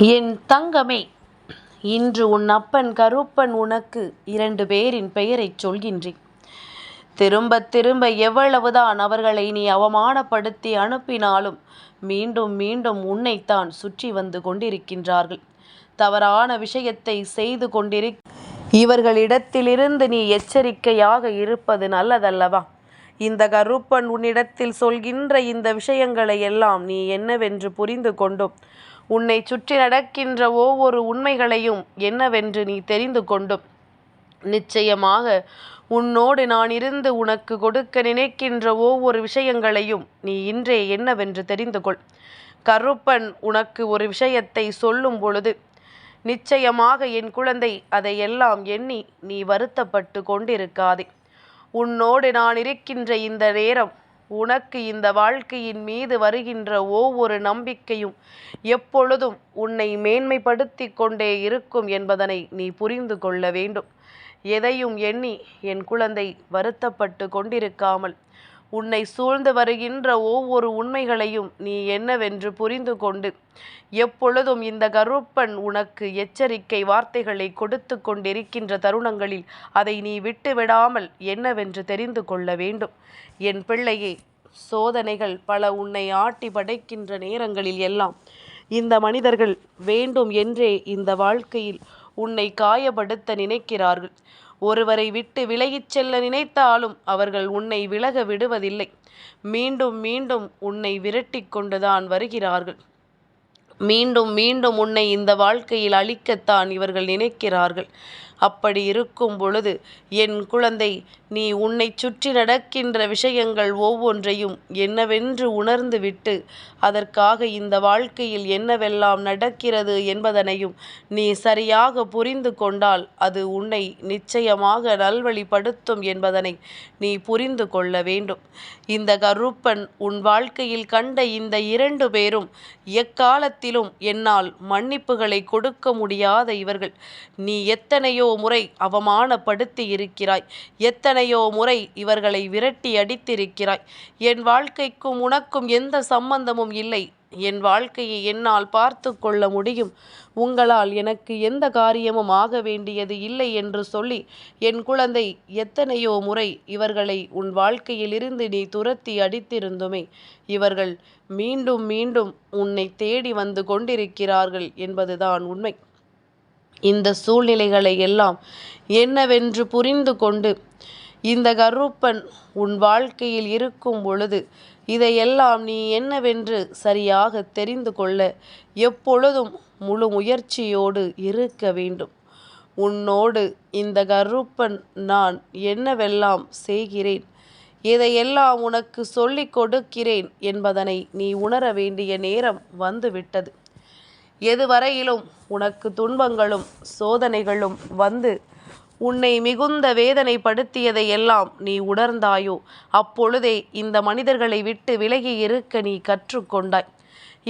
என் தங்கமே இன்று உன் அப்பன் கருப்பன் உனக்கு இரண்டு பேரின் பெயரைச் சொல்கின்றேன். திரும்பத் திரும்ப எவ்வளவுதான் அவர்களை நீ அவமானப்படுத்தி அனுப்பினாலும் மீண்டும் மீண்டும் உன்னைத்தான் சுற்றி வந்து கொண்டிருக்கின்றார்கள். தவறான விஷயத்தை செய்து கொண்டிரு இவர்களிடத்திலிருந்து நீ எச்சரிக்கையாக இருப்பது நல்லதல்லவா? இந்த கருப்பன் உன்னிடத்தில் சொல்கின்ற இந்த விஷயங்களை எல்லாம் நீ என்னவென்று புரிந்து கொண்டும் உன்னை சுற்றி நடக்கின்ற ஒவ்வொரு உண்மைகளையும் என்னவென்று நீ தெரிந்து கொண்டும். நிச்சயமாக உன்னோடு நான் இருந்து உனக்கு கொடுக்க நினைக்கின்ற ஒவ்வொரு விஷயங்களையும் நீ இன்றே என்னவென்று தெரிந்து கொள். கருப்பன் உனக்கு ஒரு விஷயத்தை சொல்லும் பொழுது நிச்சயமாக என் குழந்தை அதையெல்லாம் எண்ணி நீ வருத்தப்பட்டு கொண்டிருக்காதே. உன்னோடு நான் இருக்கின்ற இந்த நேரம் உனக்கு இந்த வாழ்க்கையின் மீது வருகின்ற ஒவ்வொரு நம்பிக்கையும் எப்பொழுதும் உன்னை மேன்மைப்படுத்தி கொண்டே இருக்கும் என்பதனை நீ புரிந்து கொள்ள வேண்டும். எதையும் எண்ணி என் குழந்தை வருத்தப்பட்டு கொண்டிருக்காமல் உன்னை சூழ்ந்து வருகின்ற ஒவ்வொரு உண்மைகளையும் நீ என்னவென்று புரிந்து கொண்டு எப்பொழுதும் இந்த கருப்பன் உனக்கு எச்சரிக்கை வார்த்தைகளை கொடுத்து கொண்டிருக்கின்ற தருணங்களில் அதை நீ விட்டு விடாமல் என்னவென்று தெரிந்து கொள்ள வேண்டும். என் பிள்ளையே சோதனைகள் பல உன்னை ஆட்டி படைக்கின்ற நேரங்களில் எல்லாம் இந்த மனிதர்கள் வேண்டும் என்றே இந்த வாழ்க்கையில் உன்னை காயப்படுத்த நினைக்கிறார்கள். ஒருவரை விட்டு விலகிச் செல்ல நினைத்தாலும் அவர்கள் உன்னை விலக விடுவதில்லை. மீண்டும் மீண்டும் உன்னை விரட்டி கொண்டுதான் வருகிறார்கள். மீண்டும் மீண்டும் உன்னை இந்த வாழ்க்கையில் அழிக்கத்தான் இவர்கள் நினைக்கிறார்கள். அப்படி இருக்கும் பொழுது என் குழந்தை நீ உன்னை சுற்றி நடக்கின்ற விஷயங்கள் ஒவ்வொன்றையும் என்னவென்று உணர்ந்துவிட்டு அதற்காக இந்த வாழ்க்கையில் என்னவெல்லாம் நடக்கிறது என்பதனையும் நீ சரியாக புரிந்து கொண்டால் அது உன்னை நிச்சயமாக நல்வழிப்படுத்தும் என்பதனை நீ புரிந்து கொள்ள வேண்டும். இந்த கருப்பன் உன் வாழ்க்கையில் கண்ட இந்த இரண்டு பேரும் எக்காலத்திலும் என்னால் மன்னிப்புகளை கொடுக்க முடியாத இவர்கள். நீ எத்தனையோ முறை அவமானப்படுத்தி இருக்கிறாய். எத்தனையோ முறை இவர்களை விரட்டி அடித்திருக்கிறாய். என் வாழ்க்கைக்கும் உனக்கும் எந்த சம்பந்தமும் இல்லை. என் வாழ்க்கையை என்னால் பார்த்து கொள்ள முடியும். உங்களால் எனக்கு எந்த காரியமும் ஆக வேண்டியது இல்லை என்று சொல்லி என் குழந்தை எத்தனையோ முறை இவர்களை உன் வாழ்க்கையிலிருந்து நீ துரத்தி அடித்திருந்துமே. இவர்கள் மீண்டும் மீண்டும் உன்னை தேடி வந்து கொண்டிருக்கிறார்கள் என்பதுதான் உண்மை. இந்த சூழ்நிலைகளை எல்லாம் என்னவென்று புரிந்து கொண்டு இந்த கருப்பன் உன் வாழ்க்கையில் இருக்கும் பொழுது இதையெல்லாம் நீ என்னவென்று சரியாக தெரிந்து கொள்ள எப்பொழுதும் முழு முயற்சியோடு இருக்க வேண்டும். உன்னோடு இந்த கருப்பன் நான் என்னவெல்லாம் செய்கிறேன்? இதையெல்லாம் உனக்கு சொல்லிக் கொடுக்கிறேன் என்பதனை நீ உணர வேண்டிய நேரம் வந்துவிட்டது. எதுவரையிலும் உனக்கு துன்பங்களும் சோதனைகளும் வந்து உன்னை மிகுந்த வேதனைப்படுத்தியதை எல்லாம் நீ உணர்ந்தாயோ? அப்பொழுதே இந்த மனிதர்களை விட்டு விலகி இருக்க நீ கற்றுக்கொண்டாய்.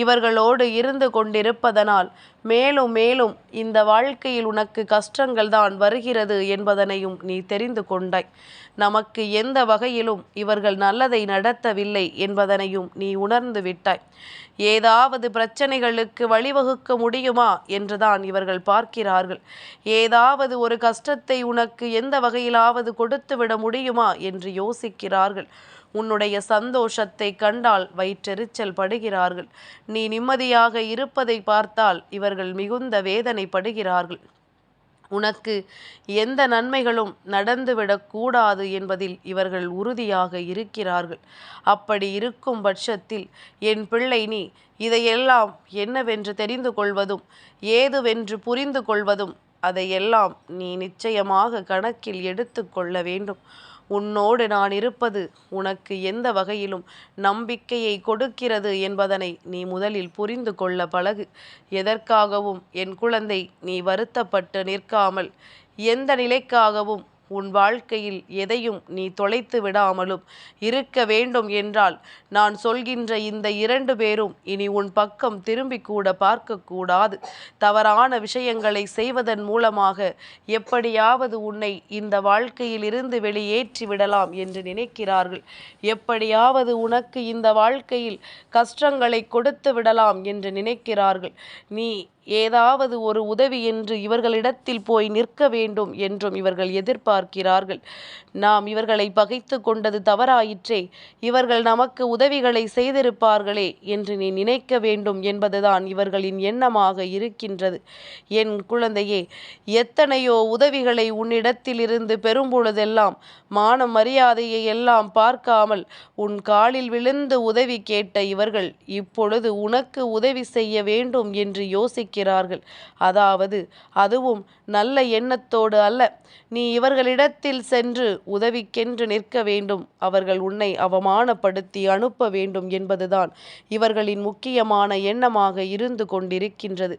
இவர்களோடு இருந்து கொண்டிருப்பதனால் மேலும் மேலும் இந்த வாழ்க்கையில் உனக்கு கஷ்டங்கள் தான் வருகிறது என்பதனையும் நீ தெரிந்து கொண்டாய். நமக்கு எந்த வகையிலும் இவர்கள் நல்லதை நடத்தவில்லை என்பதனையும் நீ உணர்ந்து விட்டாய். ஏதாவது பிரச்சனைகளுக்கு வழிவகுக்க முடியுமா? என்றுதான் இவர்கள் பார்க்கிறார்கள். ஏதாவது ஒரு கஷ்டத்தை உனக்கு எந்த வகையிலாவது கொடுத்துவிட முடியுமா? என்று யோசிக்கிறார்கள். உன்னுடைய சந்தோஷத்தை கண்டால் வயிற்றெரிச்சல் படுகிறார்கள். நீ நிம்மதியாக இருப்பதை பார்த்தால் இவர்கள் மிகுந்த வேதனைப்படுகிறார்கள். உனக்கு எந்த நன்மைகளும் நடந்துவிடக்கூடாது என்பதில் இவர்கள் உறுதியாக இருக்கிறார்கள். அப்படி இருக்கும் பட்சத்தில் என் பிள்ளை நீ இதையெல்லாம் என்னவென்று தெரிந்து கொள்வதும் ஏதுவென்று புரிந்து கொள்வதும் அதையெல்லாம் நீ நிச்சயமாக கணக்கில் எடுத்து கொள்ள வேண்டும். உன்னோடு நான் இருப்பது உனக்கு எந்த வகையிலும் நம்பிக்கையை கொடுக்கிறது என்பதனை நீ முதலில் புரிந்து கொள்ள பழகு. எதற்காகவும் என் குழந்தை நீ வருத்தப்பட்டு நிற்காமல் எந்த நிலைக்காகவும் உன் வாழ்க்கையில் எதையும் நீ தொலைத்து விடாமலும் இருக்க வேண்டும் என்றால் நான் சொல்கின்ற இந்த இரண்டு பேரும் இனி உன் பக்கம் திரும்பி கூட பார்க்கக்கூடாது. தவறான விஷயங்களை செய்வதன் மூலமாக எப்படியாவது உன்னை இந்த வாழ்க்கையில் இருந்து வெளியேற்றி விடலாம் என்று நினைக்கிறார்கள். எப்படியாவது உனக்கு இந்த வாழ்க்கையில் கஷ்டங்களை கொடுத்து விடலாம் என்று நினைக்கிறார்கள். நீ ஏதாவது ஒரு உதவி என்று இவர்களிடத்தில் போய் நிற்க வேண்டும் என்றும் இவர்கள் எதிர்பார்க்கிறார்கள். நாம் இவர்களை பகைத்து கொண்டது தவறாயிற்றே இவர்கள் நமக்கு உதவிகளை செய்திருப்பார்களே என்று நீ நினைக்க வேண்டும் என்பதுதான் இவர்களின் எண்ணமாக இருக்கின்றது. என் குழந்தையே எத்தனையோ உதவிகளை உன்னிடத்திலிருந்து பெறும்பொழுதெல்லாம் மான மரியாதையை எல்லாம் பார்க்காமல் உன் காலில் விழுந்து உதவி கேட்ட இவர்கள் இப்பொழுது உனக்கு உதவி செய்ய வேண்டும் என்று யோசிக்க இருக்கிறார்கள் அதாவது அதுவும் நல்ல எண்ணத்தோடு அல்ல. நீ இவர்களிடத்தில் சென்று உதவிக்கென்று நிற்க வேண்டும். அவர்கள் உன்னை அவமானப்படுத்தி அனுப்ப வேண்டும் என்பதுதான் இவர்களின் முக்கியமான எண்ணமாக இருந்து கொண்டிருக்கின்றது.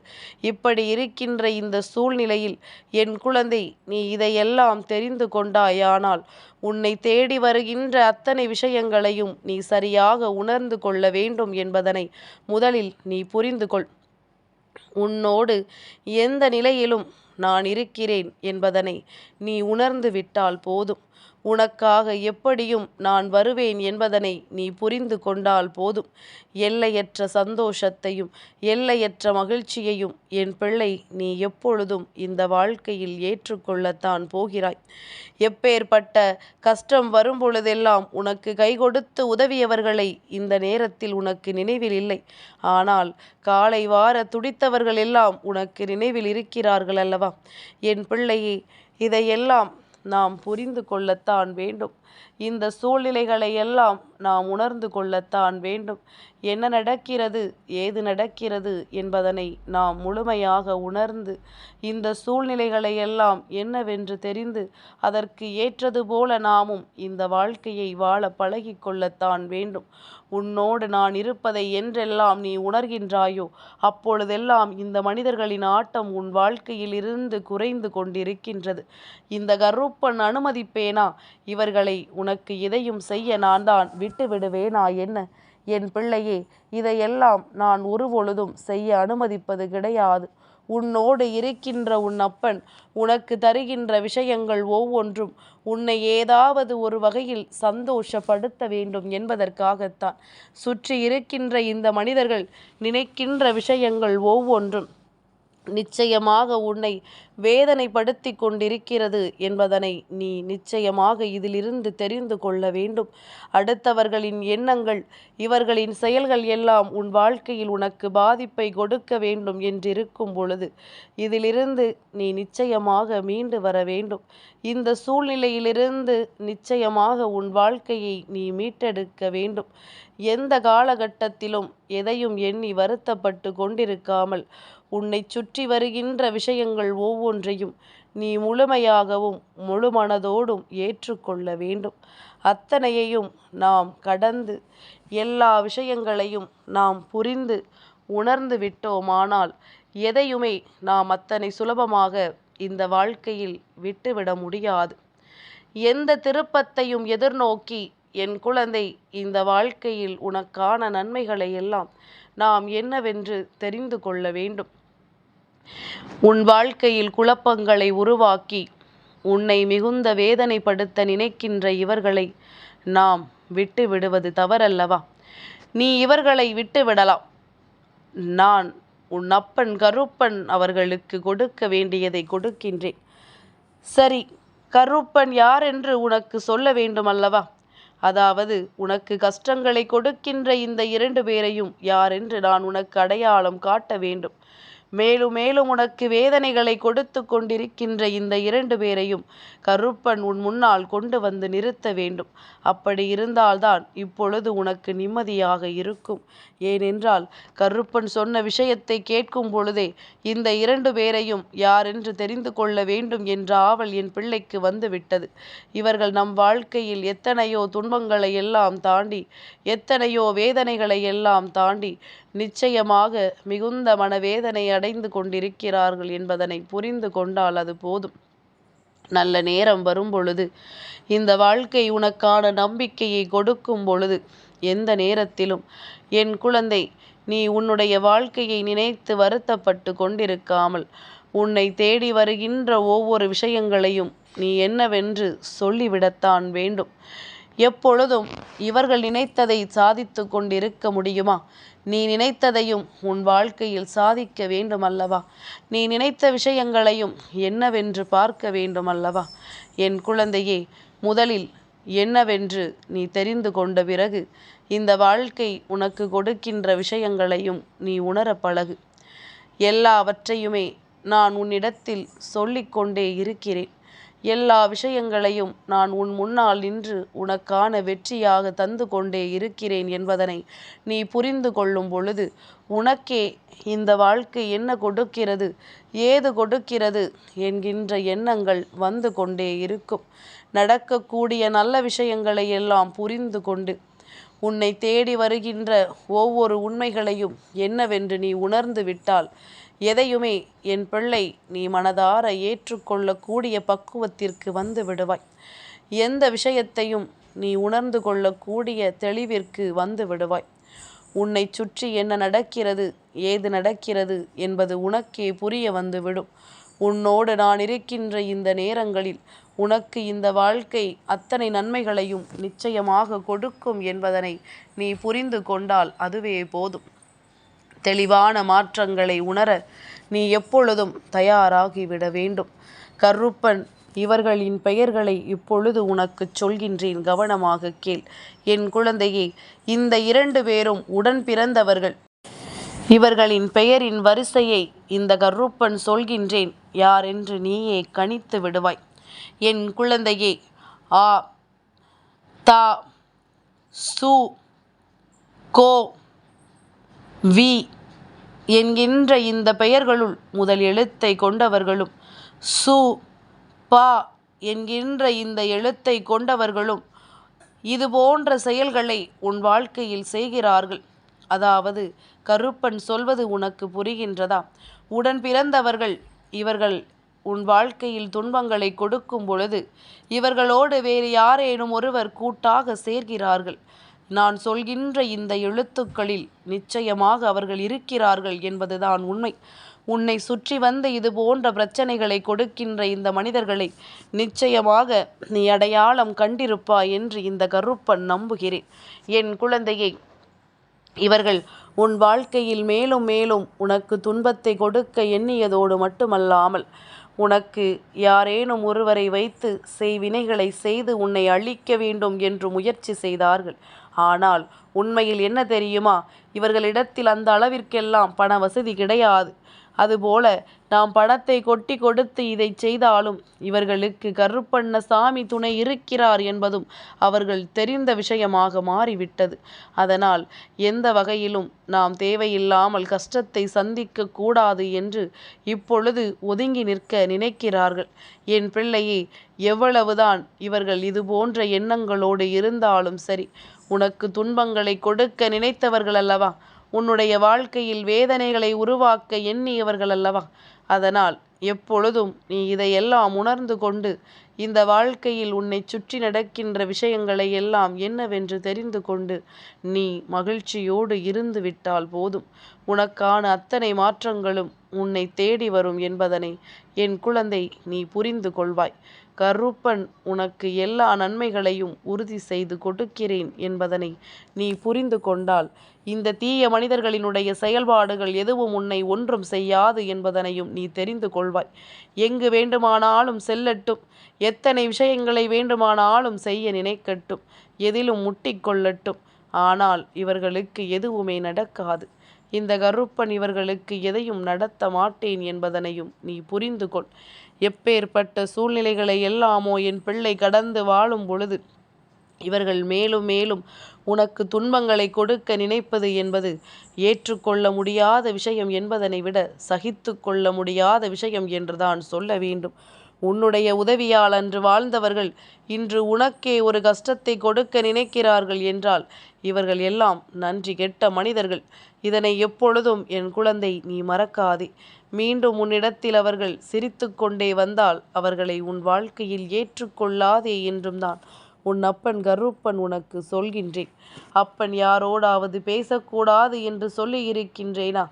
இப்படி இருக்கின்ற இந்த சூழ்நிலையில் என் குழந்தை நீ இதையெல்லாம் தெரிந்து கொண்டாயானால் உன்னை தேடி வருகின்ற அத்தனை விஷயங்களையும் நீ சரியாக உணர்ந்து கொள்ள வேண்டும் என்பதனை முதலில் நீ புரிந்து கொள் உன்னோடு எந்த நிலையிலும் நான் இருக்கிறேன் என்பதனை நீ உணர்ந்து விட்டால் போதும். உனக்காக எப்படியும் நான் வருவேன் என்பதனை நீ புரிந்து கொண்டால் போதும். எல்லையற்ற சந்தோஷத்தையும் எல்லையற்ற மகிழ்ச்சியையும் என் பிள்ளை நீ எப்பொழுதும் இந்த வாழ்க்கையில் ஏற்றுக்கொள்ளத்தான் போகிறாய். எப்பேற்பட்ட கஷ்டம் வரும்பொழுதெல்லாம் உனக்கு கை கொடுத்து உதவியவர்களை இந்த நேரத்தில் உனக்கு நினைவில் இல்லை. ஆனால் காலை வார துடித்தவர்கள் எல்லாம் உனக்கு நினைவில் இருக்கிறார்கள் அல்லவா? என் பிள்ளையே இதையெல்லாம் நாம் புரிந்து கொள்ளத்தான் வேண்டும். இந்த சூழ்நிலைகளை எல்லாம் நாம் உணர்ந்து கொள்ளத்தான் வேண்டும். என்ன நடக்கிறது ஏது நடக்கிறது என்பதனை நாம் முழுமையாக உணர்ந்து இந்த சூழ்நிலைகளை எல்லாம் என்னவென்று தெரிந்து அதற்கு ஏற்றது போல நாமும் இந்த வாழ்க்கையை வாழ பழகி கொள்ளத்தான் வேண்டும். உன்னோடு நான் இருப்பதை என்றெல்லாம் நீ உணர்கின்றாயோ அப்பொழுதெல்லாம் இந்த மனிதர்களின் ஆட்டம் உன் வாழ்க்கையில் இருந்து குறைந்து கொண்டிருக்கின்றது. இந்த கருப்பன் அனுமதிப்பேனா? இவர்களை உனக்கு இதையும் செய்ய நான் தான் விட்டு விடுவேனா என்ன? என் பிள்ளையே இதையெல்லாம் நான் ஒருபொழுதும் செய்ய அனுமதிப்பது கிடையாது. உன்னோடு இருக்கின்ற உன் அப்பன் உனக்கு தருகின்ற விஷயங்கள் ஒவ்வொன்றும் உன்னை ஏதாவது ஒரு வகையில் சந்தோஷப்படுத்த வேண்டும் என்பதற்காகத்தான். சுற்றி இருக்கின்ற இந்த மனிதர்கள் நினைக்கின்ற விஷயங்கள் ஒவ்வொன்றும் நிச்சயமாக உன்னை வேதனைப்படுத்தி கொண்டிருக்கிறது என்பதனை நீ நிச்சயமாக இதிலிருந்து தெரிந்து கொள்ள வேண்டும். அடுத்தவர்களின் எண்ணங்கள் இவர்களின் செயல்கள் எல்லாம் உன் வாழ்க்கையில் உனக்கு பாதிப்பை கொடுக்க வேண்டும் என்றிருக்கும் பொழுது இதிலிருந்து நீ நிச்சயமாக மீண்டு வர வேண்டும். இந்த சூழ்நிலையிலிருந்து நிச்சயமாக உன் வாழ்க்கையை நீ மீட்டெடுக்க வேண்டும். எந்த காலகட்டத்திலும் எதையும் எண்ணி வருத்தப்பட்டு கொண்டிருக்காமல் உன்னை சுற்றி வருகின்ற விஷயங்கள் ஒவ்வொன்றையும் நீ முழுமையாகவும் முழு மனதோடும் ஏற்றுக்கொள்ள வேண்டும். அத்தனையையும் நாம் கடந்து எல்லா விஷயங்களையும் நாம் புரிந்து உணர்ந்து விட்டோமானால் எதையுமே நாம் அத்தனை சுலபமாக இந்த வாழ்க்கையில் விட்டுவிட முடியாது. எந்த திருப்பத்தையும் எதிர்நோக்கி என் குழந்தை இந்த வாழ்க்கையில் உனக்கான நன்மைகளை எல்லாம் நாம் என்னவென்று தெரிந்து கொள்ள வேண்டும். உன் வாழ்க்கையில் குழப்பங்களை உருவாக்கி உன்னை மிகுந்த வேதனைப்படுத்த நினைக்கின்ற இவர்களை நாம் விட்டு விடுவது தவறல்லவா? நீ இவர்களை விட்டு விடலாம் நான் உன் அப்பன் கருப்பன் அவர்களுக்கு கொடுக்க வேண்டியதை கொடுக்கின்றேன். சரி கருப்பன் யார் என்று உனக்கு சொல்ல வேண்டும் அல்லவா அதாவது உனக்கு கஷ்டங்களை கொடுக்கின்ற இந்த இரண்டு பேரையும் யார் என்று நான் உனக்கு அடையாளம் காட்ட வேண்டும். மேலும் மேலும் உனக்கு வேதனைகளை கொடுத்து கொண்டிருக்கின்ற இந்த இரண்டு பேரையும் கருப்பன் உன் முன்னால் கொண்டு வந்து நிறுத்த வேண்டும். அப்படி இருந்தால்தான் இப்பொழுது உனக்கு நிம்மதியாக இருக்கும். ஏனென்றால் கருப்பன் சொன்ன விஷயத்தை கேட்கும் பொழுதே இந்த இரண்டு பேரையும் யாரென்று தெரிந்து கொள்ள வேண்டும் என்ற ஆவல் என் பிள்ளைக்கு வந்துவிட்டது. இவர்கள் நம் வாழ்க்கையில் எத்தனையோ துன்பங்களை எல்லாம் தாண்டி எத்தனையோ வேதனைகளை எல்லாம் தாண்டி நிச்சயமாக மிகுந்த மனவேதனை அடைந்து கொண்டிருக்கிறார்கள் என்பதனை புரிந்து கொண்டால் அது போதும். நல்ல நேரம் வரும் பொழுது இந்த வாழ்க்கை உனக்கான நம்பிக்கையை கொடுக்கும் பொழுது எந்த நேரத்திலும் என் குழந்தை நீ உன்னுடைய வாழ்க்கையை நினைத்து வருத்தப்பட்டு கொண்டிருக்காமல் உன்னை தேடி வருகின்ற ஒவ்வொரு விஷயங்களையும் நீ என்னவென்று சொல்லிவிடத்தான் வேண்டும். எப்பொழுதும் இவர்கள் நினைத்ததை சாதித்து கொண்டிருக்க முடியுமா? நீ நினைத்ததையும் உன் வாழ்க்கையில் சாதிக்க வேண்டுமல்லவா? நீ நினைத்த விஷயங்களையும் என்னவென்று பார்க்க வேண்டுமல்லவா? என் குழந்தையே முதலில் என்னவென்று நீ தெரிந்து கொண்ட பிறகு இந்த வாழ்க்கை உனக்கு கொடுக்கின்ற விஷயங்களையும் நீ உணர பழகு. எல்லாவற்றையுமே நான் உன்னிடத்தில் சொல்லிக்கொண்டே இருக்கிறேன். எல்லா விஷயங்களையும் நான் உன் முன்னால் நின்று உனக்கான வெற்றியாக தந்து கொண்டே இருக்கிறேன் என்பதனை நீ புரிந்து கொள்ளும் பொழுது உனக்கே இந்த வாழ்க்கை என்ன கொடுக்கிறது ஏது கொடுக்கிறது என்கின்ற எண்ணங்கள் வந்து கொண்டே இருக்கும். நடக்கக்கூடிய நல்ல விஷயங்களை எல்லாம் புரிந்து கொண்டு உன்னை தேடி வருகின்ற ஒவ்வொரு உண்மைகளையும் என்னவென்று நீ உணர்ந்து விட்டால் எதையுமே என் பிள்ளை நீ மனதார ஏற்றுக்கொள்ளக்கூடிய பக்குவத்திற்கு வந்து விடுவாய். எந்த விஷயத்தையும் நீ உணர்ந்து கொள்ளக்கூடிய தெளிவிற்கு வந்து விடுவாய். உன்னை சுற்றி என்ன நடக்கிறது ஏது நடக்கிறது என்பது உனக்கே புரிய வந்துவிடும் உன்னோடு நான் இருக்கின்ற இந்த நேரங்களில் உனக்கு இந்த வாழ்க்கை அத்தனை நன்மைகளையும் நிச்சயமாக கொடுக்கும் என்பதனை நீ புரிந்து கொண்டால் அதுவே போதும். தெளிவான மாற்றங்களை உணர நீ எப்பொழுதும் தயாராகிவிட வேண்டும். கருப்பன் இவர்களின் பெயர்களை இப்பொழுது உனக்கு சொல்கின்றேன். கவனமாக கேள். என் குழந்தையே இந்த இரண்டு பேரும் உடன் பிறந்தவர்கள். இவர்களின் பெயரின் வரிசையை இந்த கருப்பன் சொல்கின்றேன். யார் என்று நீயே கணித்து விடுவாய். என் குழந்தையே ஆ தா சு கோ வி என்கின்ற இந்த பெயர்களுள் முதல் எழுத்தை கொண்டவர்களும் சு பா என்கின்ற இந்த எழுத்தை கொண்டவர்களும் இது போன்ற செயல்களை உன் வாழ்க்கையில் செய்கிறார்கள். அதாவது கருப்பன் சொல்வது உனக்கு புரிகின்றதா? உடன் பிறந்தவர்கள் இவர்கள் உன் வாழ்க்கையில் துன்பங்களை கொடுக்கும் பொழுது இவர்களோடு வேறு யாரேனும் ஒருவர் கூட்டாக சேர்கிறார்கள். நான் சொல்கின்ற இந்த எழுத்துக்களில் நிச்சயமாக அவர்கள் இருக்கிறார்கள் என்பதுதான் உண்மை. உன்னை சுற்றி வந்து இது போன்ற பிரச்சனைகளை கொடுக்கின்ற இந்த மனிதர்களை நிச்சயமாக நீ அடையாளம் கண்டிருப்பாய் என்று இந்த கருப்பன் நம்புகிறேன். என் குழந்தையை இவர்கள் உன் வாழ்க்கையில் மேலும் மேலும் உனக்கு துன்பத்தை கொடுக்க எண்ணியதோடு மட்டுமல்லாமல் உனக்கு யாரேனும் ஒருவரை வைத்து செய்வினைகளை செய்து உன்னை அழிக்க வேண்டும் என்று முயற்சி செய்தார்கள். ஆனால் உண்மையில் என்ன தெரியுமா? இவர்களிடத்தில் அந்த அளவிற்கெல்லாம் பண வசதி கிடையாது. அதுபோல நாம் பணத்தை கொட்டி கொடுத்து இதை செய்தாலும் இவர்களுக்கு கருப்பண்ண சாமி துணை இருக்கிறார் என்பதும் அவர்கள் தெரிந்த விஷயமாக மாறிவிட்டது. அதனால் எந்த வகையிலும் நாம் தேவையில்லாமல் கஷ்டத்தை சந்திக்க கூடாது என்று இப்பொழுது ஒதுங்கி நிற்க நினைக்கிறார்கள். என் பிள்ளையே எவ்வளவுதான் இவர்கள் இது போன்ற எண்ணங்களோடு இருந்தாலும் சரி உனக்கு துன்பங்களை கொடுக்க நினைத்தவர்கள் அல்லவா உன்னுடைய வாழ்க்கையில் வேதனைகளை உருவாக்க எண்ணியவர்கள் அல்லவா அதனால் எப்பொழுதும் நீ இதையெல்லாம் உணர்ந்து கொண்டு இந்த வாழ்க்கையில் உன்னை சுற்றி நடக்கின்ற விஷயங்களை எல்லாம் என்னவென்று தெரிந்து கொண்டு நீ மகிழ்ச்சியோடு இருந்து விட்டால் போதும். உனக்கான அத்தனை மாற்றங்களும் உன்னை தேடி வரும் என்பதனை என் குழந்தை நீ புரிந்து கொள்வாய். கருப்பன் உனக்கு எல்லா நன்மைகளையும் உறுதி செய்து கொடுக்கிறேன் என்பதனை நீ புரிந்து கொண்டால் இந்த தீய மனிதர்களினுடைய செயல்பாடுகள் எதுவும் உன்னை ஒன்றும் செய்யாது என்பதனையும் நீ தெரிந்து கொள்வாய். எங்கு வேண்டுமானாலும் செல்லட்டும். எத்தனை விஷயங்களை வேண்டுமானாலும் செய்ய நினைக்கட்டும். எதிலும் முட்டிக்கொள்ளட்டும் ஆனால் இவர்களுக்கு எதுவுமே நடக்காது. இந்த கருப்பன் இவர்களுக்கு எதையும் நடத்த மாட்டேன் என்பதனையும் நீ புரிந்து கொள். எப்பேற்பட்ட சூழ்நிலைகளை எல்லாமோ என் பிள்ளை கடந்து வாழும் பொழுது இவர்கள் மேலும் மேலும் உனக்கு துன்பங்களை கொடுக்க நினைப்பது என்பது ஏற்றுக்கொள்ள முடியாத விஷயம் என்பதனை விட சகித்து கொள்ள முடியாத விஷயம் என்றுதான் சொல்ல வேண்டும். உன்னுடைய உதவியால் அன்று வாழ்ந்தவர்கள் இன்று உனக்கே ஒரு கஷ்டத்தை கொடுக்க நினைக்கிறார்கள் என்றால் இவர்கள் எல்லாம் நன்றி கெட்ட மனிதர்கள். இதனை எப்பொழுதும் என் குழந்தை நீ மறக்காதே. மீண்டும் உன்னிடத்தில் அவர்கள் சிரித்து கொண்டே வந்தால் அவர்களை உன் வாழ்க்கையில் ஏற்றுக்கொள்ளாதே என்றும் தான் உன் அப்பன் கருப்பன் உனக்கு சொல்கின்றேன். அப்பன் யாரோடாவது பேசக்கூடாது என்று சொல்லி இருக்கின்றேனா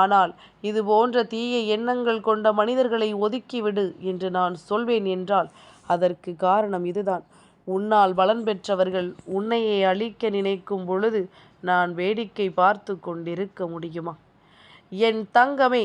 ஆனால் இது போன்ற தீய எண்ணங்கள் கொண்ட மனிதர்களை ஒதுக்கிவிடு என்று நான் சொல்வேன் என்றால் அதற்கு காரணம் இதுதான். உன்னால் பலன் பெற்றவர்கள் உன்னையே அழிக்க நினைக்கும் பொழுது நான் வேடிக்கை பார்த்து கொண்டிருக்க முடியுமா? என் தங்கமே